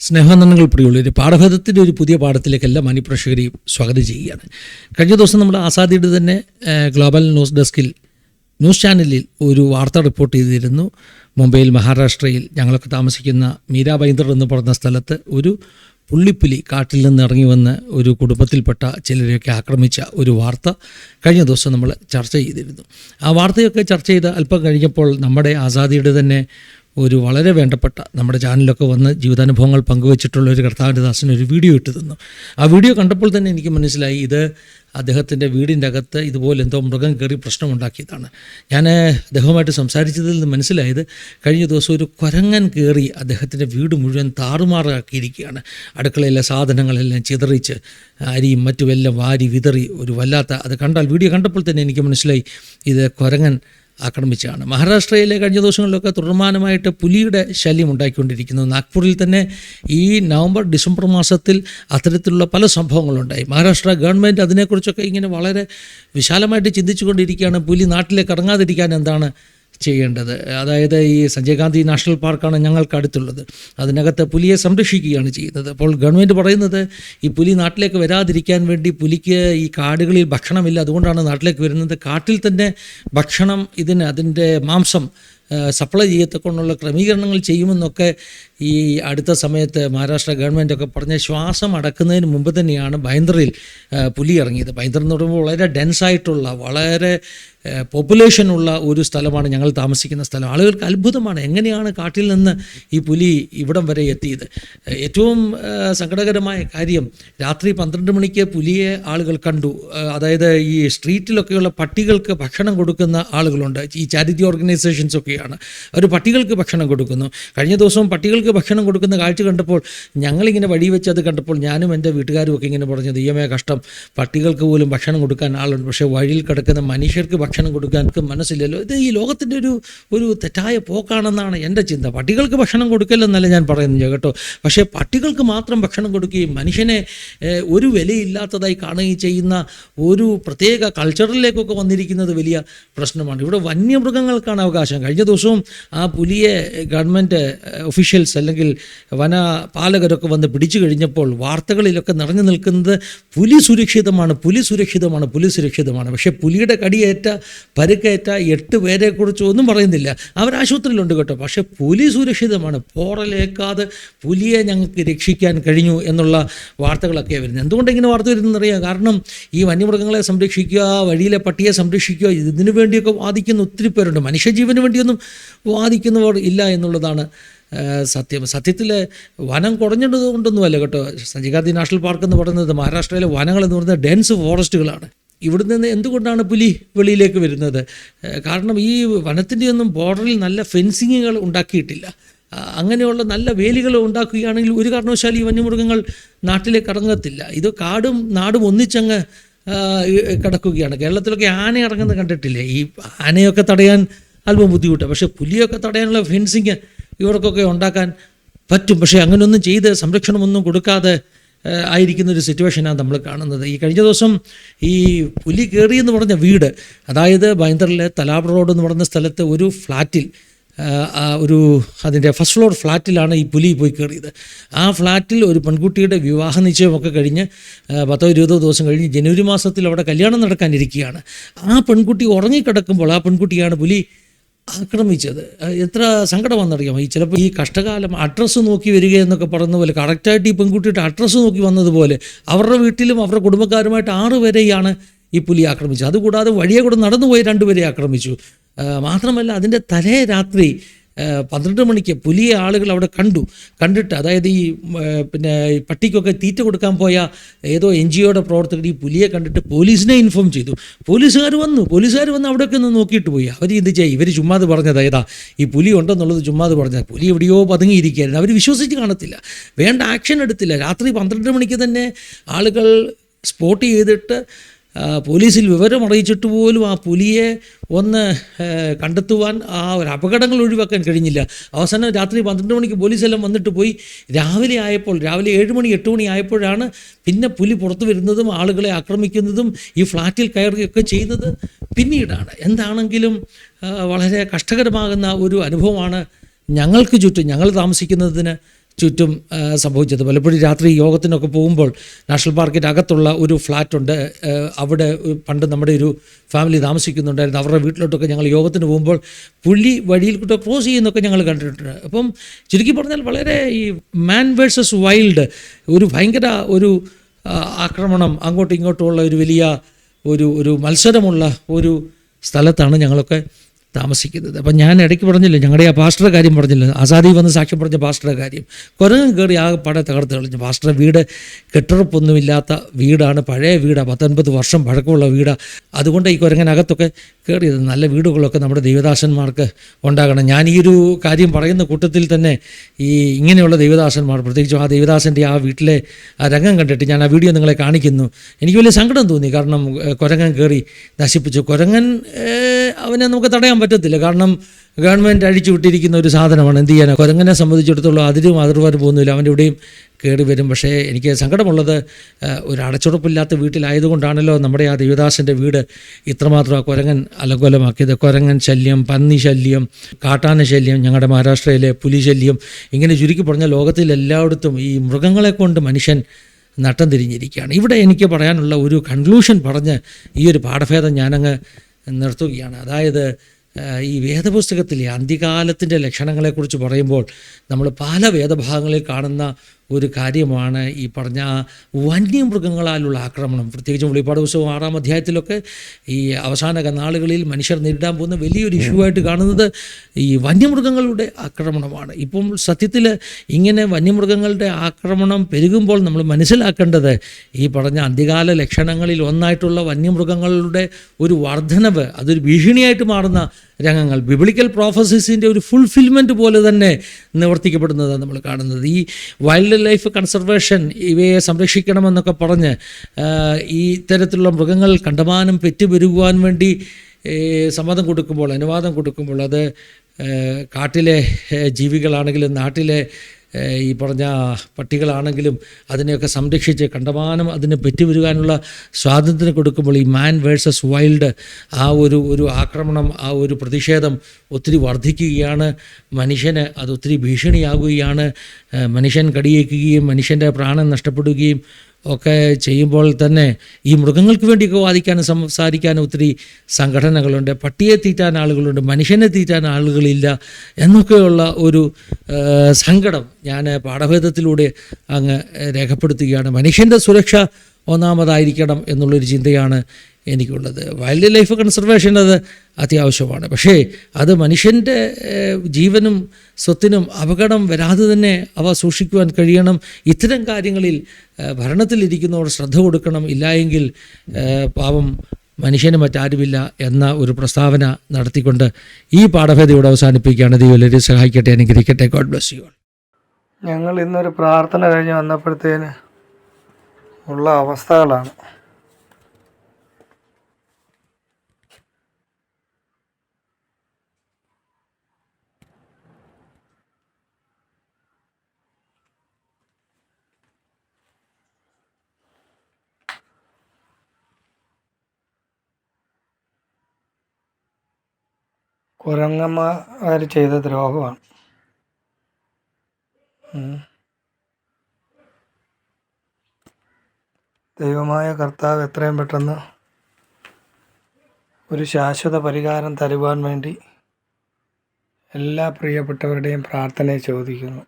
സ്നേഹാനന്ദങ്ങൾ പ്രിയുള്ളൊരു പാഠഭേദത്തിന്റെ ഒരു പുതിയ പാഠത്തിലേക്കെല്ലാം മാന്യപ്രേക്ഷകരെയും സ്വാഗതം ചെയ്യുകയാണ്. കഴിഞ്ഞ ദിവസം നമ്മൾ ആസാദിയുടെ തന്നെ ഗ്ലോബൽ ന്യൂസ് ഡെസ്കിൽ ന്യൂസ് ചാനലിൽ ഒരു വാർത്ത റിപ്പോർട്ട് ചെയ്തിരുന്നു. മുംബൈയിൽ മഹാരാഷ്ട്രയിൽ ഞങ്ങളൊക്കെ താമസിക്കുന്ന മീരാ ബൈന്ദർ എന്ന് പറഞ്ഞ സ്ഥലത്ത് ഒരു പുള്ളിപ്പുലി കാട്ടിൽ നിന്ന് ഇറങ്ങി വന്ന് ഒരു കുടുംബത്തിൽപ്പെട്ട ചിലരെയൊക്കെ ആക്രമിച്ച ഒരു വാർത്ത കഴിഞ്ഞ ദിവസം നമ്മൾ ചർച്ച ചെയ്തിരുന്നു. ആ വാർത്തയൊക്കെ ചർച്ച ചെയ്ത് അല്പം കഴിഞ്ഞപ്പോൾ നമ്മുടെ ആസാദിയുടെ തന്നെ ഒരു വളരെ വേണ്ടപ്പെട്ട നമ്മുടെ ചാനലിലൊക്കെ വന്ന് ജീവിതാനുഭവങ്ങൾ പങ്കുവച്ചിട്ടുള്ള ഒരു കർത്താവിന്റെ ദാസന് ഒരു വീഡിയോ ഇട്ട് തന്നു. ആ വീഡിയോ കണ്ടപ്പോൾ തന്നെ എനിക്ക് മനസ്സിലായി ഇത് അദ്ദേഹത്തിന്റെ വീടിന്റെ അകത്ത് ഇതുപോലെ എന്തോ മൃഗം കയറി പ്രശ്നമുണ്ടാക്കിയതാണ്. ഞാൻ അദ്ദേഹവുമായിട്ട് സംസാരിച്ചതിൽ നിന്ന് മനസ്സിലായത് കഴിഞ്ഞ ദിവസം ഒരു കുരങ്ങൻ കയറി അദ്ദേഹത്തിന്റെ വീട് മുഴുവൻ താറുമാറാക്കിയിരിക്കുകയാണ്. അടുക്കളയിലെ സാധനങ്ങളെല്ലാം ചിതറിച്ച് അരിയും മറ്റുമെല്ലാം വാരി വിതറി ഒരു വല്ലാത്ത അത് കണ്ടാൽ വീഡിയോ കണ്ടപ്പോൾ തന്നെ എനിക്ക് മനസ്സിലായി ഇത് കുരങ്ങൻ ആക്രമിച്ചാണ് മഹാരാഷ്ട്രയിലെ കഴിഞ്ഞ ദിവസങ്ങളിലൊക്കെ തുടർമാനമായിട്ട് പുലിയുടെ ശല്യം ഉണ്ടാക്കിക്കൊണ്ടിരിക്കുന്നു നാഗ്പൂരിൽ തന്നെ ഈ നവംബർ ഡിസംബർ മാസത്തിൽ അത്തരത്തിലുള്ള പല സംഭവങ്ങളുണ്ടായി. മഹാരാഷ്ട്ര ഗവൺമെന്റ് അതിനെക്കുറിച്ചൊക്കെ ഇങ്ങനെ വളരെ വിശാലമായിട്ട് ചിന്തിച്ചുകൊണ്ടിരിക്കുകയാണ്. പുലി നാട്ടിലേക്ക് ഇറങ്ങാതിരിക്കാൻ എന്താണ് ചെയ്യേണ്ടത്. അതായത് ഈ സഞ്ജയ് ഗാന്ധി നാഷണൽ പാർക്കാണ് ഞങ്ങൾക്ക് അടുത്തുള്ളത് അതിനകത്ത് പുലിയെ സംരക്ഷിക്കുകയാണ് ചെയ്യുന്നത്. അപ്പോൾ ഗവൺമെന്റ് പറയുന്നത് ഈ പുലി നാട്ടിലേക്ക് വരാതിരിക്കാൻ വേണ്ടി പുലിക്ക് ഈ കാടുകളിൽ ഭക്ഷണമില്ല. അതുകൊണ്ടാണ് നാട്ടിലേക്ക് വരുന്നത്. കാട്ടിൽ തന്നെ ഭക്ഷണം ഇതിന് അതിന്റെ മാംസം സപ്ലൈ ചെയ്യത്തക്കൊണ്ടുള്ള ക്രമീകരണങ്ങൾ ചെയ്യുമെന്നൊക്കെ ഈ അടുത്ത സമയത്ത് മഹാരാഷ്ട്ര ഗവൺമെന്റൊക്കെ പറഞ്ഞ ശ്വാസം അടക്കുന്നതിന് മുമ്പ് തന്നെയാണ് ഭയന്തറിൽ പുലി ഇറങ്ങിയത്. ബൈന്ദർ എന്ന് പറയുമ്പോൾ വളരെ ഡെൻസായിട്ടുള്ള വളരെ പോപ്പുലേഷൻ ഉള്ള ഒരു സ്ഥലമാണ് ഞങ്ങൾ താമസിക്കുന്ന സ്ഥലം. ആളുകൾക്ക് അത്ഭുതമാണ് എങ്ങനെയാണ് കാട്ടിൽ നിന്ന് ഈ പുലി ഇവിടം വരെ എത്തിയത്. ഏറ്റവും സങ്കടകരമായ കാര്യം രാത്രി പന്ത്രണ്ട് മണിക്ക് പുലിയെ ആളുകൾ കണ്ടു. അതായത് ഈ സ്ട്രീറ്റിലൊക്കെയുള്ള പട്ടികൾക്ക് ഭക്ഷണം കൊടുക്കുന്ന ആളുകളുണ്ട്. ഈ ചാരിറ്റി ഓർഗനൈസേഷൻസ് ഒക്കെയാണ് അവർ പട്ടികൾക്ക് ഭക്ഷണം കൊടുക്കുന്നു. കഴിഞ്ഞ ദിവസവും പട്ടികൾക്ക് ഭക്ഷണം കൊടുക്കുന്ന കാഴ്ച കണ്ടപ്പോൾ ഞങ്ങളിങ്ങനെ വഴി വെച്ച് അത് കണ്ടപ്പോൾ ഞാനും എന്റെ വീട്ടുകാരും ഒക്കെ ഇങ്ങനെ പറഞ്ഞു ദൈവമേ കഷ്ടം. പട്ടികൾക്ക് പോലും ഭക്ഷണം കൊടുക്കാൻ ആളുണ്ട്. പക്ഷേ വഴിയിൽ കിടക്കുന്ന മനുഷ്യർക്ക് ഭക്ഷണം കൊടുക്കാൻ മനസ്സില്ലല്ലോ. ഇത് ഈ ലോകത്തിന്റെ ഒരു ഒരു തെറ്റായ പോക്കാണെന്നാണ് എന്റെ ചിന്ത. പട്ടികൾക്ക് ഭക്ഷണം കൊടുക്കല്ലെന്നല്ല ഞാൻ പറയുന്നത് കേട്ടോ. പക്ഷേ പട്ടികൾക്ക് മാത്രം ഭക്ഷണം കൊടുക്കുകയും മനുഷ്യനെ ഒരു വിലയില്ലാത്തതായി കാണുകയും ചെയ്യുന്ന ഒരു പ്രത്യേക കൾച്ചറിലേക്കൊക്കെ വന്നിരിക്കുന്നത് വലിയ പ്രശ്നമാണ്. ഇവിടെ വന്യമൃഗങ്ങൾക്കാണ് അവകാശം. കഴിഞ്ഞ ദിവസവും ആ പുലിയെ ഗവൺമെന്റ് ഒഫീഷ്യൽസ് അല്ലെങ്കിൽ വന പാലകരൊക്കെ വന്ന് പിടിച്ചു കഴിഞ്ഞപ്പോൾ വാർത്തകളിലൊക്കെ നിറഞ്ഞു നിൽക്കുന്നത് പുലി സുരക്ഷിതമാണ് പുലി സുരക്ഷിതമാണ് പുലി സുരക്ഷിതമാണ്. പക്ഷേ പുലിയുടെ കടിയേറ്റ പരുക്കേറ്റ എട്ട് പേരെക്കുറിച്ച് ഒന്നും പറയുന്നില്ല. അവർ ആശുപത്രിയിലുണ്ട് കേട്ടോ. പക്ഷേ പുലി സുരക്ഷിതമാണ്. പോറലേക്കാതെ പുലിയെ ഞങ്ങൾക്ക് രക്ഷിക്കാൻ കഴിഞ്ഞു എന്നുള്ള വാർത്തകളൊക്കെ വരുന്നത്. എന്തുകൊണ്ട് ഇങ്ങനെ വാർത്ത വരുന്നതെന്നറിയാം കാരണം ഈ വന്യമൃഗങ്ങളെ സംരക്ഷിക്കുക വഴിയിലെ പട്ടിയെ സംരക്ഷിക്കുക ഇതിനു വേണ്ടിയൊക്കെ വാദിക്കുന്ന ഒത്തിരി പേരുണ്ട്. മനുഷ്യജീവന് വേണ്ടിയൊന്നും വാദിക്കുന്നവർ ഇല്ല എന്നുള്ളതാണ് സത്യം. സത്യത്തിൽ വനം കുറഞ്ഞത് കൊണ്ടൊന്നുമല്ല കേട്ടോ. ഗാന്ധി നാഷണൽ പാർക്ക് എന്ന് പറയുന്നത് മഹാരാഷ്ട്രയിലെ വനങ്ങൾ എന്ന് പറയുന്നത് ഡെൻസ് ഫോറസ്റ്റുകളാണ്. ഇവിടെ നിന്ന് എന്തുകൊണ്ടാണ് പുലി വെളിയിലേക്ക് വരുന്നത്? കാരണം ഈ വനത്തിന്റെ ഒന്നും ബോർഡറിൽ നല്ല ഫെൻസിങ്ങുകൾ ഉണ്ടാക്കിയിട്ടില്ല. അങ്ങനെയുള്ള നല്ല വേലികൾ ഉണ്ടാക്കുകയാണെങ്കിൽ ഒരു കാരണവശാലും ഈ വന്യമൃഗങ്ങൾ നാട്ടിലേക്ക് ഇറങ്ങത്തില്ല ഇത് കാടും നാടും ഒന്നിച്ചങ്ങ് കിടക്കുകയാണ്. കേരളത്തിലൊക്കെ ആന ഇറങ്ങുന്നത് കണ്ടിട്ടില്ലേ? ഈ ആനയൊക്കെ തടയാൻ അല്പം ബുദ്ധിമുട്ടാണ് പക്ഷേ പുലിയൊക്കെ തടയാനുള്ള ഫെൻസിങ് ഇവർക്കൊക്കെ ഉണ്ടാക്കാൻ പറ്റും. പക്ഷേ അങ്ങനെയൊന്നും ചെയ്ത് സംരക്ഷണമൊന്നും കൊടുക്കാതെ ആയിരിക്കുന്ന ഒരു സിറ്റുവേഷനാണ് നമ്മൾ കാണുന്നത്. ഈ കഴിഞ്ഞ ദിവസം ഈ പുലി കയറി എന്ന് പറഞ്ഞ വീട് അതായത് ബൈന്ദറിലെ തലാബ് റോഡ് എന്ന് പറഞ്ഞ സ്ഥലത്ത് ഒരു ഫ്ലാറ്റിൽ ഒരു അതിന്റെ ഫസ്റ്റ് ഫ്ലോർ ഫ്ലാറ്റിലാണ് ഈ പുലി പോയി കയറിയത്. ആ ഫ്ലാറ്റിൽ ഒരു പെൺകുട്ടിയുടെ വിവാഹ നിശ്ചയമൊക്കെ കഴിഞ്ഞ് പത്തോ ഇരുപതോ ദിവസം കഴിഞ്ഞ് ജനുവരി മാസത്തിൽ അവിടെ കല്യാണം നടക്കാനിരിക്കുകയാണ്. ആ പെൺകുട്ടി ഉറങ്ങിക്കിടക്കുമ്പോൾ ആ പെൺകുട്ടിയാണ് പുലി ആക്രമിച്ചത്. എത്ര സങ്കടം വന്നറിയാമോ? ഈ ചിലപ്പോൾ ഈ കഷ്ടകാലം അഡ്രസ്സ് നോക്കി വരിക എന്നൊക്കെ പറയുന്ന പോലെ കറക്റ്റായിട്ട് ഈ പെൺകുട്ടിയുടെ അഡ്രസ്സ് നോക്കി വന്നതുപോലെ അവരുടെ വീട്ടിലും അവരുടെ കുടുംബക്കാരുമായിട്ട് ആറ് വരെയാണ് ഈ പുലി ആക്രമിച്ചത്. അതുകൂടാതെ വഴിയെ കൂടെ നടന്നുപോയി രണ്ടുപേരെ ആക്രമിച്ചു. മാത്രമല്ല അതിന്റെ തലേ രാത്രി പന്ത്രണ്ട് മണിക്ക് പുലിയെ ആളുകൾ അവിടെ കണ്ടു. കണ്ടിട്ട് അതായത് ഈ പിന്നെ പട്ടിക്കൊക്കെ തീറ്റ കൊടുക്കാൻ പോയ ഏതോ എൻ ജി ഒയുടെ പ്രവർത്തകർ ഈ പുലിയെ കണ്ടിട്ട് പോലീസിനെ ഇൻഫോം ചെയ്തു. പോലീസുകാർ വന്നു. പോലീസുകാർ വന്ന് അവിടെയൊക്കെ ഒന്ന് നോക്കിയിട്ട് പോയി. അവർ ഇത് ചെയ്യും? ഇവർ ചുമ്മാത് പറഞ്ഞത്. ഏതാ ഈ പുലി ഉണ്ടെന്നുള്ളത് ചുമ്മാത് പറഞ്ഞത്. പുലി എവിടെയോ പതുങ്ങിയിരിക്കുകയായിരുന്നു. അവർ വിശ്വസിച്ച് കാണത്തില്ല. വേണ്ട ആക്ഷൻ എടുത്തില്ല. രാത്രി പന്ത്രണ്ട് മണിക്ക് തന്നെ ആളുകൾ സ്പോട്ട് ചെയ്തിട്ട് പോലീസിൽ വിവരം അറിയിച്ചിട്ട് പോലും ആ പുലിയെ ഒന്ന് കണ്ടെത്തുവാൻ ആ ഒരു അപകടങ്ങൾ ഒഴിവാക്കാൻ കഴിഞ്ഞില്ല. അവസാനം രാത്രി പന്ത്രണ്ട് മണിക്ക് പോലീസെല്ലാം വന്നിട്ട് പോയി. രാവിലെ ആയപ്പോൾ രാവിലെ ഏഴ് മണി എട്ട് മണി ആയപ്പോഴാണ് പിന്നെ പുലി പുറത്തു വരുന്നതും ആളുകളെ ആക്രമിക്കുന്നതും ഈ ഫ്ലാറ്റിൽ കയറുകയൊക്കെ ചെയ്യുന്നത് പിന്നീടാണ്. എന്താണെങ്കിലും വളരെ കഷ്ടകരമാകുന്ന ഒരു അനുഭവമാണ് ഞങ്ങൾക്ക് ചുറ്റും ഞങ്ങൾ താമസിക്കുന്നതിന് ചുറ്റും സംഭവിച്ചത്. പലപ്പോഴും രാത്രി യോഗത്തിനൊക്കെ പോകുമ്പോൾ നാഷണൽ പാർക്കിന്റെ അകത്തുള്ള ഒരു ഫ്ലാറ്റുണ്ട്. അവിടെ പണ്ട് നമ്മുടെ ഒരു ഫാമിലി താമസിക്കുന്നുണ്ടായിരുന്നു. അവരുടെ വീട്ടിലോട്ടൊക്കെ ഞങ്ങൾ യോഗത്തിന് പോകുമ്പോൾ പുള്ളി വഴിയിൽ കൂടെ ക്രോസ് ചെയ്യുന്നൊക്കെ ഞങ്ങൾ കണ്ടിട്ടുണ്ട്. അപ്പം ചുരുക്കി പറഞ്ഞാൽ വളരെ ഈ മാൻ വേഴ്സസ് വൈൽഡ് ഒരു ഭയങ്കര ഒരു ആക്രമണം അങ്ങോട്ടും ഇങ്ങോട്ടുമുള്ള ഒരു വലിയ ഒരു ഒരു മത്സരമുള്ള ഒരു സ്ഥലത്താണ് ഞങ്ങളൊക്കെ താമസിക്കുന്നത്. അപ്പം ഞാൻ ഇടയ്ക്ക് പറഞ്ഞില്ലേ ഞങ്ങളുടെ ആ പാസ്റ്ററുടെ കാര്യം പറഞ്ഞില്ല ആസാദി വന്ന് സാക്ഷ്യം പറഞ്ഞ പാസ്റ്ററുടെ കാര്യം. കുരങ്ങൻ കയറി ആ പടം തകർത്ത് കളഞ്ഞു പാസ്റ്ററുടെ വീട് കെട്ടുറപ്പൊന്നുമില്ലാത്ത വീടാണ് പഴയ വീടാണ് പത്തൊൻപത് വർഷം പഴക്കമുള്ള വീടാണ് അതുകൊണ്ട് ഈ കുരങ്ങനകത്തൊക്കെ കയറിയത് നല്ല വീടുകളൊക്കെ നമ്മുടെ ദൈവദാസന്മാർക്ക് ഉണ്ടാകണം. ഞാൻ ഈ ഒരു കാര്യം പറയുന്ന കൂട്ടത്തിൽ തന്നെ ഈ ഇങ്ങനെയുള്ള ദൈവദാസന്മാർ പ്രത്യേകിച്ചും ആ ദൈവദാസന്റെ ആ വീട്ടിലെ ആ രംഗം കണ്ടിട്ട് ഞാൻ ആ വീഡിയോ നിങ്ങളെ കാണിക്കുന്നു. എനിക്ക് വലിയ സങ്കടം തോന്നി. കാരണം കുരങ്ങൻ കയറി നശിപ്പിച്ചു. കുരങ്ങൻ അവനെ നമുക്ക് തടയാൻ പറ്റത്തില്ല. കാരണം ഗവൺമെന്റ് അഴിച്ചു വിട്ടിരിക്കുന്ന ഒരു സാധനമാണ്. എന്ത് ചെയ്യാനോ? കുരങ്ങനെ സംബന്ധിച്ചിടത്തോളം അതിലും അതിർവാർ പോകുന്നില്ല. അവന്റെ ഇവിടെയും കയറി വരും. പക്ഷേ എനിക്ക് സങ്കടമുള്ളത് ഒരു അടച്ചുറപ്പില്ലാത്ത വീട്ടിലായതുകൊണ്ടാണല്ലോ നമ്മുടെ ആ ദേവദാസിന്റെ വീട് ഇത്രമാത്രം ആ കുരങ്ങൻ അലങ്കോലമാക്കിയത്. കുരങ്ങൻ ശല്യം പന്നി ശല്യം കാട്ടാന ശല്യം ഞങ്ങളുടെ മഹാരാഷ്ട്രയിലെ പുലി ശല്യം. ഇങ്ങനെ ചുരുക്കി പറഞ്ഞ ലോകത്തിൽ എല്ലായിടത്തും ഈ മൃഗങ്ങളെ കൊണ്ട് മനുഷ്യൻ നട്ടം തിരിഞ്ഞിരിക്കുകയാണ്. ഇവിടെ എനിക്ക് പറയാനുള്ള ഒരു കൺക്ലൂഷൻ പറഞ്ഞ് ഈ ഒരു പാഠഭേദം ഞാനങ്ങ് നിർത്തുകയാണ്. അതായത് ഈ വേദപുസ്തകത്തിലെ അന്ത്യകാലത്തിന്റെ ലക്ഷണങ്ങളെക്കുറിച്ച് പറയുമ്പോൾ നമ്മൾ പല വേദഭാഗങ്ങളിൽ കാണുന്ന ഒരു കാര്യമാണ് ഈ പറഞ്ഞ വന്യമൃഗങ്ങളാലുള്ള ആക്രമണം. പ്രത്യേകിച്ചും വെളിപ്പാട് പുസ്തകം ആറാം അധ്യായത്തിലൊക്കെ ഈ അവസാന നാളുകളിൽ മനുഷ്യർ നേരിടാൻ പോകുന്ന വലിയൊരു ഇഷ്യൂ ആയിട്ട് കാണുന്നത് ഈ വന്യമൃഗങ്ങളുടെ ആക്രമണമാണ്. ഇപ്പം സത്യത്തിൽ ഇങ്ങനെ വന്യമൃഗങ്ങളുടെ ആക്രമണം പെരുകുമ്പോൾ നമ്മൾ മനസ്സിലാക്കേണ്ടത് ഈ പറഞ്ഞ അന്ത്യകാല ലക്ഷണങ്ങളിൽ ഒന്നായിട്ടുള്ള വന്യമൃഗങ്ങളുടെ ഒരു വർധനവ് അതൊരു ഭീഷണിയായിട്ട് മാറുന്ന രംഗങ്ങൾ. ബിബിളിക്കൽ പ്രോഫസീസിന്റെ ഒരു ഫുൾഫിൽമെന്റ് പോലെ തന്നെ നിവർത്തിക്കപ്പെടുന്നതാണ് നമ്മൾ കാണുന്നത്. ഈ വൈൽഡ് ലൈഫ് കൺസർവേഷൻ ഇവയെ സംരക്ഷിക്കണമെന്നൊക്കെ പറഞ്ഞ് ഈ തരത്തിലുള്ള മൃഗങ്ങൾ കണ്ടമാനം പെറ്റുപെരുകുവാൻ വേണ്ടി സമ്മതം കൊടുക്കുമ്പോൾ അനുവാദം കൊടുക്കുമ്പോൾ അത് കാട്ടിലെ ജീവികളാണെങ്കിലും നാട്ടിലെ ഈ പറഞ്ഞ പട്ടികളാണെങ്കിലും അതിനെയൊക്കെ സംരക്ഷിച്ച് കണ്ടമാനം അതിന് പെറ്റുവരുവാനുള്ള സ്വാതന്ത്ര്യം കൊടുക്കുമ്പോൾ ഈ മാൻ വേഴ്സസ് വൈൽഡ് ആ ഒരു ഒരു ആക്രമണം ആ ഒരു പ്രതിഷേധം ഒത്തിരി വർദ്ധിക്കുകയാണ്. മനുഷ്യന് അത് ഒത്തിരി ഭീഷണിയാകുകയാണ്. മനുഷ്യൻ കടിയേക്കുകയും മനുഷ്യന്റെ പ്രാണൻ നഷ്ടപ്പെടുകയും ഒക്കെ ചെയ്യുമ്പോൾ തന്നെ ഈ മൃഗങ്ങൾക്ക് വേണ്ടിയൊക്കെ വാദിക്കാനും സംസാരിക്കാനും ഒത്തിരി സംഘടനകളുണ്ട്. പട്ടിയെ തീറ്റാൻ ആളുകളുണ്ട് മനുഷ്യനെ തീറ്റാൻ ആളുകളില്ല എന്നൊക്കെയുള്ള ഒരു സങ്കടം ഞാൻ പാഠഭേദത്തിലൂടെ അങ്ങ് രേഖപ്പെടുത്തുകയാണ്. മനുഷ്യന്റെ സുരക്ഷ ഒന്നാമതായിരിക്കണം എന്നുള്ളൊരു ചിന്തയാണ് എനിക്കുള്ളത്. വൈൽഡ് ലൈഫ് കൺസർവേഷൻ അത് അത്യാവശ്യമാണ്. പക്ഷേ അത് മനുഷ്യന്റെ ജീവനും സ്വത്തിനും അപകടം വരാതെ തന്നെ അവ സൂക്ഷിക്കുവാൻ കഴിയണം. ഇത്തരം കാര്യങ്ങളിൽ ഭരണത്തിലിരിക്കുന്നവർ ശ്രദ്ധ കൊടുക്കണം. ഇല്ലായെങ്കിൽ പാവം മനുഷ്യന് മറ്റാരുമില്ല എന്ന ഒരു പ്രസ്താവന നടത്തിക്കൊണ്ട് ഈ പാഠഭേദയോട് അവസാനിപ്പിക്കുകയാണ്. ദൈവം സഹായിക്കട്ടെ അനുഗ്രഹിക്കട്ടെ. ഗോഡ് ബ്ലസ് യു ഞങ്ങൾ ഇന്നൊരു പ്രാർത്ഥന കഴിഞ്ഞ് വന്നപ്പോഴത്തേന് ഉള്ള അവസ്ഥകളാണ്. കുരങ്ങന്മാർ ചെയ്ത ദ്രോഹമാണ്. ദൈവമായ കർത്താവ് എത്രയും പെട്ടെന്ന് ഒരു ശാശ്വത പരിഹാരം തരുവാൻ വേണ്ടി എല്ലാ പ്രിയപ്പെട്ടവരുടെയും പ്രാർത്ഥനയെ ചോദിക്കുന്നു.